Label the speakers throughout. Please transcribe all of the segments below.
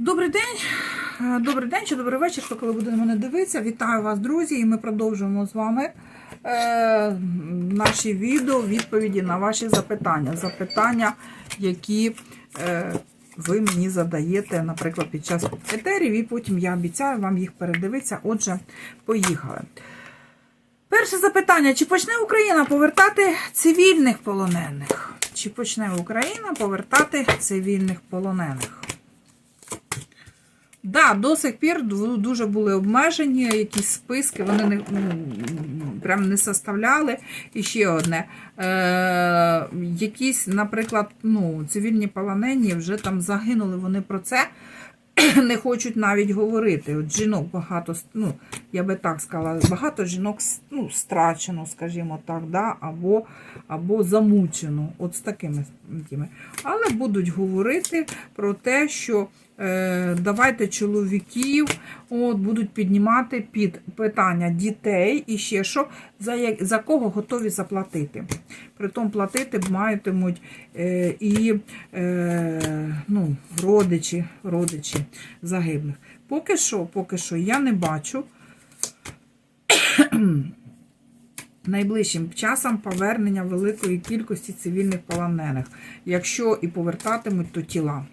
Speaker 1: Добрий день, Е, добрий день чи добрий вечір, хто коли буде на мене дивитися. Вітаю вас, друзі, і ми продовжуємо з вами е, наші відео, відповіді на ваші запитання. Запитання, які е, ви мені задаєте, наприклад, під час етерів, і потім я обіцяю вам їх передивитися. Отже, поїхали. Перше запитання: чи почне Україна повертати цивільних полонених? Чи почне Україна повертати цивільних полонених? Да, до сих пір дуже були обмежені якісь списки, вони не, ну, прям не составляли. І ще одне. Е, якісь, наприклад, ну, цивільні полонені вже там загинули, вони про це не хочуть навіть говорити. От жінок багато, ну, я би так сказала, багато жінок ну, страчено, скажімо так, да? або, або замучено. От з такими. Але будуть говорити про те, що давайте чоловіків от, будуть піднімати під питання дітей і ще що, за, як- за кого готові заплатити. Притом платити матимуть е, і е, ну, родичі, родичі загиблих. Поки що, поки що я не бачу найближчим часом повернення великої кількості цивільних полонених. Якщо і повертатимуть, то тіла.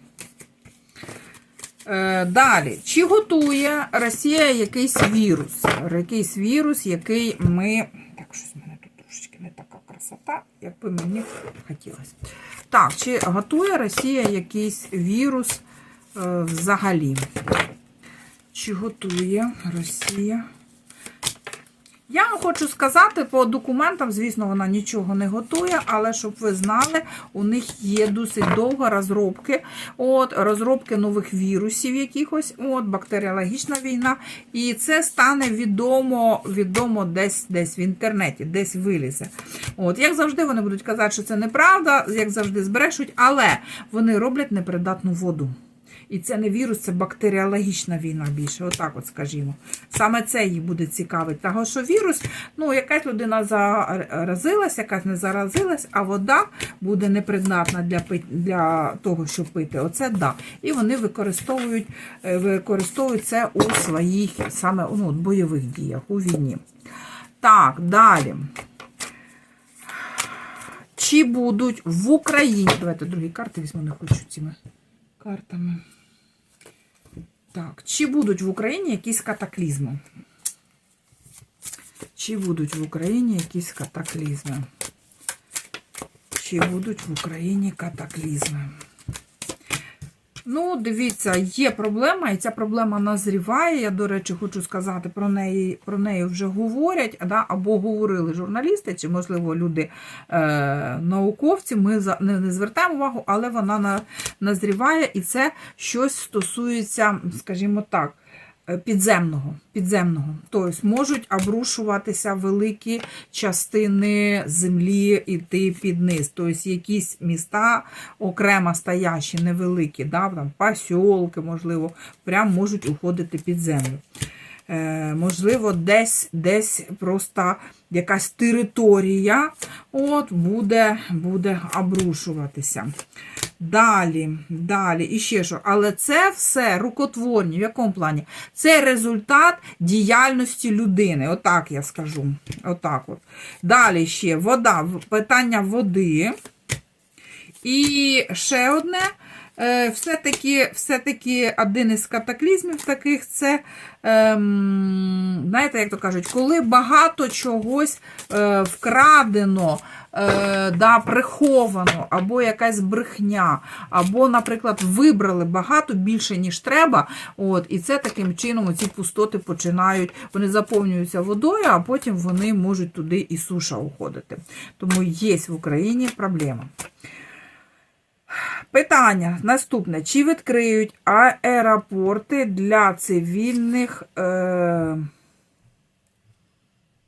Speaker 1: Е, Далі, чи готує Росія якийсь вірус? Якийсь вірус, який ми. Так, щось в мене тут трошечки не така красота, як би мені хотілося. Так, чи готує Росія якийсь вірус е, взагалі? Чи готує Росія? Я вам хочу сказати, по документам, звісно, вона нічого не готує, але щоб ви знали, у них є досить довго розробки, от, розробки нових вірусів якихось, от, бактеріологічна війна. І це стане відомо, відомо десь, десь в інтернеті, десь вилізе. От, як завжди, вони будуть казати, що це неправда, як завжди збрешуть, але вони роблять непридатну воду. І це не вірус, це бактеріологічна війна більше, отак от скажімо. Саме це їх буде цікавить. Того, що вірус, ну, якась людина заразилась, якась не заразилась, а вода буде непридатна для для того, щоб пити. Оце да. І вони використовують, е, використовують це у своїх саме ну, бойових діях, у війні. Так, далі. Чи будуть в Україні. Давайте другі карти візьму, не хочу цими картами. Так, чи будуть в Україні якісь катаклізми? Чи будуть в Україні якісь катаклізми? Чи будуть в Україні катаклізми? Ну, дивіться, є проблема, і ця проблема назріває. Я, до речі, хочу сказати, про неї про неї вже говорять, да, або говорили журналісти, чи, можливо, люди е, науковці. Ми за, не, не звертаємо увагу, але вона на, назріває, і це щось стосується, скажімо так, підземного. підземного. Тобто можуть обрушуватися великі частини землі іти під низ. Тобто якісь міста окремо стоящі, невеликі, да, там посілки, можливо, прям можуть уходити під землю. Е, можливо, десь десь просто якась територія от, буде, буде обрушуватися. Далі, далі, і ще що. Але це все рукотворні. В якому плані? Це результат діяльності людини. Отак я скажу. Отак от. Далі ще вода, питання води. І ще одне. Е, Все-таки, все-таки один із катаклізмів таких це, ем, знаєте, як то кажуть, коли багато чогось е, вкрадено, е, да, приховано, або якась брехня, або, наприклад, вибрали багато більше, ніж треба. От, і це таким чином ці пустоти починають, вони заповнюються водою, а потім вони можуть туди і суша уходити. Тому є в Україні проблема. Питання наступне: чи відкриють аеропорти для цивільних, е,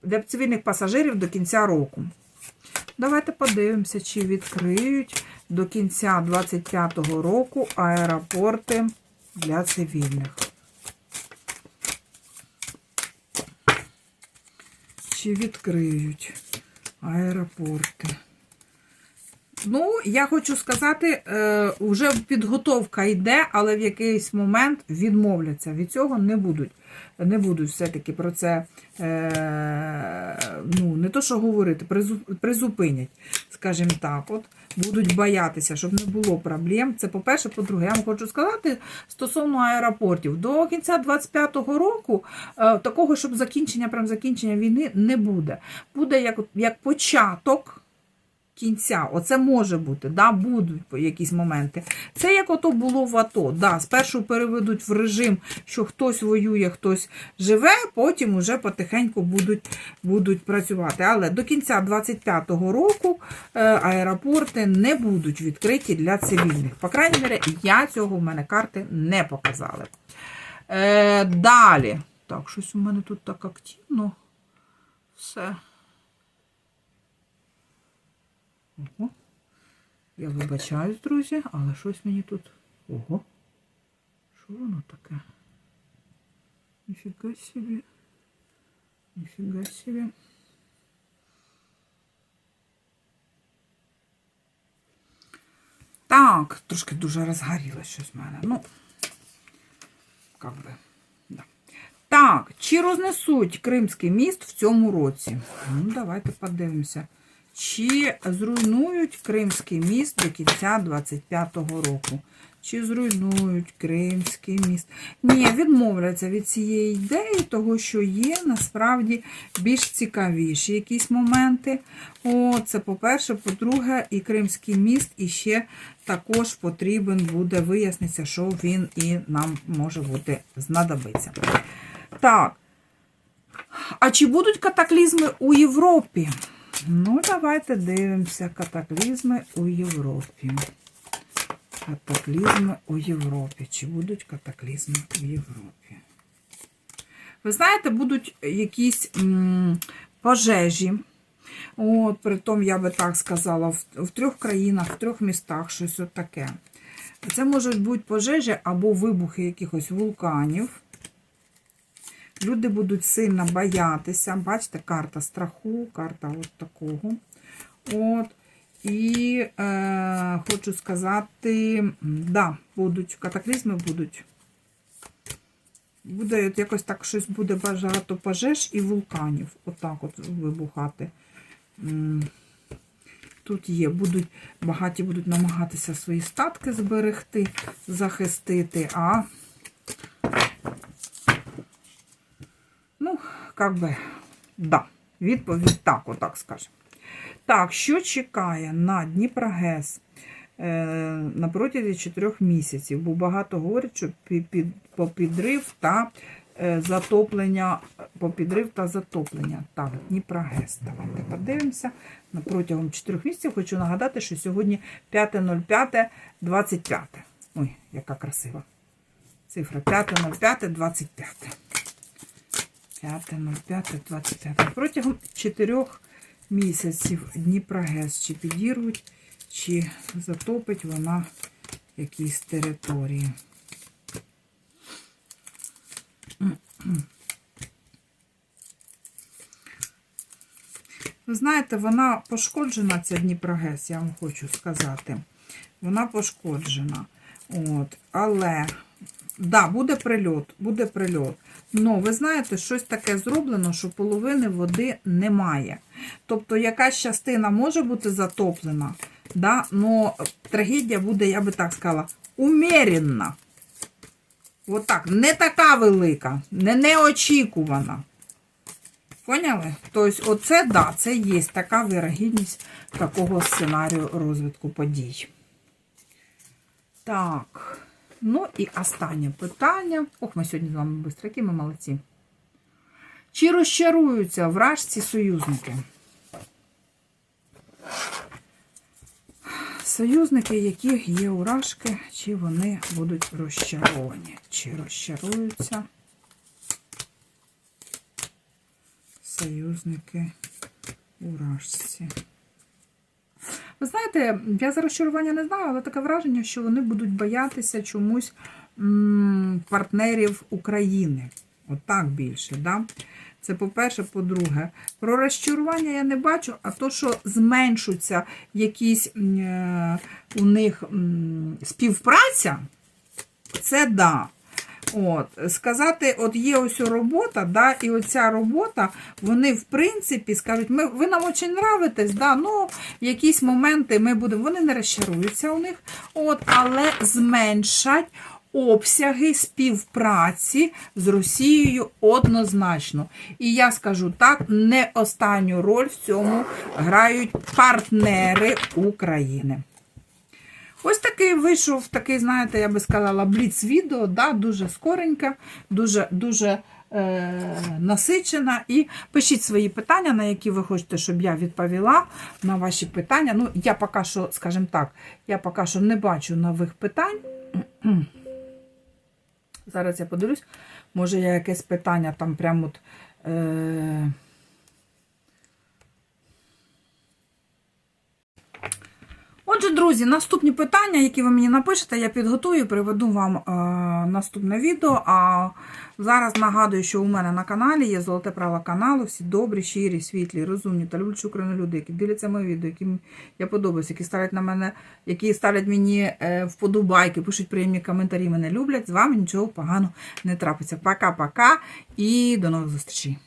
Speaker 1: для цивільних пасажирів до кінця року? Давайте подивимося, чи відкриють до кінця 2025 року аеропорти для цивільних. Чи відкриють аеропорти Ну, я хочу сказати, е, вже підготовка йде, але в якийсь момент відмовляться. Від цього не будуть. Не будуть все-таки про це е, ну, не то, що говорити, призу- призупинять, скажімо так. От будуть боятися, щоб не було проблем. Це по-перше, по-друге, я вам хочу сказати стосовно аеропортів. До кінця 25-го року е, такого, щоб закінчення, прям закінчення війни не буде. Буде як, як початок кінця. Оце може бути, да, будуть якісь моменти. Це як ото було в АТО. Да, спершу переведуть в режим, що хтось воює, хтось живе, потім уже потихеньку будуть, будуть працювати. Але до кінця 25-го року е, аеропорти не будуть відкриті для цивільних. По крайній мірі, я цього в мене карти не показали. Е, далі. Так, щось у мене тут так активно. Все. Ого. Я вибачаюсь, друзі, але щось мені тут. Ого. Що воно таке? Ніфіга собі. Ніфіга собі. Так, трошки дуже розгоріло щось в мене. Ну, як би. Да. Так, чи рознесуть Кримський міст в цьому році? Ну, давайте подивимося. Чи зруйнують Кримський міст до кінця 25-го року? Чи зруйнують Кримський міст? Ні, відмовляться від цієї ідеї, того, що є насправді більш цікавіші якісь моменти. О, це по-перше, по-друге, і Кримський міст іще також потрібен буде вияснитися, що він і нам може бути знадобиться. Так. А чи будуть катаклізми у Європі? Ну, давайте дивимося катаклізми у Європі. Катаклізми у Європі. Чи будуть катаклізми у Європі? Ви знаєте, будуть якісь м, пожежі. От, притом, я би так сказала, в, в трьох країнах, в трьох містах щось от таке. Це можуть бути пожежі або вибухи якихось вулканів. Люди будуть сильно боятися. Бачите, карта страху, карта от такого. От. І е, хочу сказати, да, будуть катаклізми будуть. Буде от якось так щось буде багато пожеж і вулканів. Отак от, вибухати. Тут є, будуть, багаті будуть намагатися свої статки зберегти, захистити, а Ну, как би, да. Відповідь так, отак скажемо. Так, що чекає на Дніпрогес е, на протязі 4 місяців? Бо багато говорять, що по підрив та е, затоплення, по підрив та затоплення. Так, Дніпрогес. Давайте подивимося. На протягом 4 місяців хочу нагадати, що сьогодні 5.05.25. Ой, яка красива. Цифра 5.05.25. 5.05.25. Протягом 4 місяців Дніпрогес чи підірвуть, чи затопить вона якісь території. Ви знаєте, вона пошкоджена, ця Дніпрогес, я вам хочу сказати. Вона пошкоджена. От, але Да, буде прильот, буде прильот. Ну, ви знаєте, щось таке зроблено, що половини води немає. Тобто, якась частина може бути затоплена, да? но трагедія буде, я би так сказала, умеренна. Отак, не така велика, не неочікувана. Поняли? Тобто, оце, да, це є така вирогідність такого сценарію розвитку подій. Так. Ну і останнє питання. Ох, ми сьогодні з вами бистряки, ми молодці. Чи розчаруються вражці союзники? Союзники, яких є уражки, чи вони будуть розчаровані? Чи розчаруються союзники уражці? Ви знаєте, я за розчарування не знаю, але таке враження, що вони будуть боятися чомусь м, партнерів України. Отак більше. Да? Це по-перше, по-друге, про розчарування я не бачу, а то, що зменшуться якісь е, у них співпраця, це да. От, сказати, от є ось робота, да, і оця робота, вони, в принципі, скажуть, ми, ви нам дуже нравитесь, да, ну, якісь моменти ми будемо, вони не розчаруються у них, от, але зменшать обсяги співпраці з Росією однозначно. І я скажу так, не останню роль в цьому грають партнери України. Ось такий вийшов, такий, знаєте, я би сказала, бліц-відео, да, дуже скореньке, дуже, дуже е, насичена. І пишіть свої питання, на які ви хочете, щоб я відповіла на ваші питання. Ну, я поки що, скажімо так, я поки що не бачу нових питань. Зараз я подивлюсь, може я якесь питання там прямо от. Е... Отже, друзі, наступні питання, які ви мені напишете, я підготую, приведу вам е, наступне відео. А зараз нагадую, що у мене на каналі є золоте право каналу. Всі добрі, щирі, світлі, розумні та люблячі Україну люди, які дивляться мої відео, яким я подобаюся, які ставлять на мене, які ставлять мені е, вподобайки, пишуть приємні коментарі, мене люблять. З вами нічого поганого не трапиться. Пока-пока і до нових зустрічей.